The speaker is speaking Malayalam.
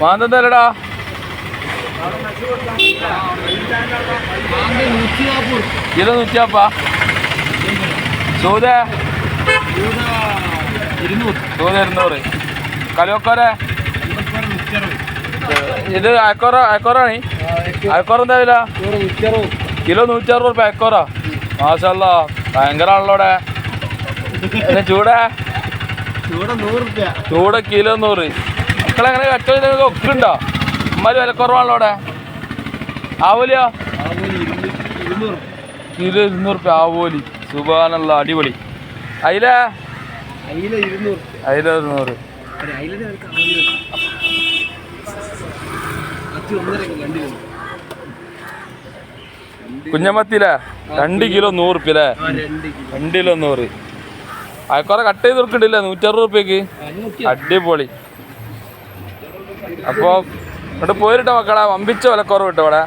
മാന്തം തരടാ കിലോ നൂറ്റിയാപ്പാ. സൂത സൂത ഇരുന്നൂറ്. കലോക്കോരെ. ഇത് അയക്കോറ അയക്കോറാണ്? അയക്കോറ എന്താ വില? കിലോ നൂറ്ററുപത് റുപ്യ അയക്കോറ. മാഷല്ല ഭയങ്കര ആണല്ലോടെ ചൂട് കിലോ നൂറ്. മക്കളെങ്ങനെ കച്ചവടം നിങ്ങൾക്ക് ഒക്കെ ഉണ്ടോ അമ്മാര് വില കുറവാണല്ലോ അവിടെ ആവോലിയോ? കിലോ ഇരുന്നൂറ് റുപ്യ ആവോലി. സുബാനുള്ള അടിപൊളി. അയില? അയില ഇരുന്നൂറ്. കുഞ്ഞമത്തിയിലെ രണ്ട് കിലോ നൂറ് റുപ്യ അല്ലേ? രണ്ട് കിലോ നൂറ്. അയക്കുറെ കട്ട് ചെയ്ത് കൊടുക്കണ്ടില്ല? നൂറ്ററുപത് അടിപൊളി. അപ്പോൾ ഇവിടെ പോയിട്ടോ മക്കളെ? വമ്പിച്ച വിലക്കുറവ് കിട്ടും ഇവിടെ.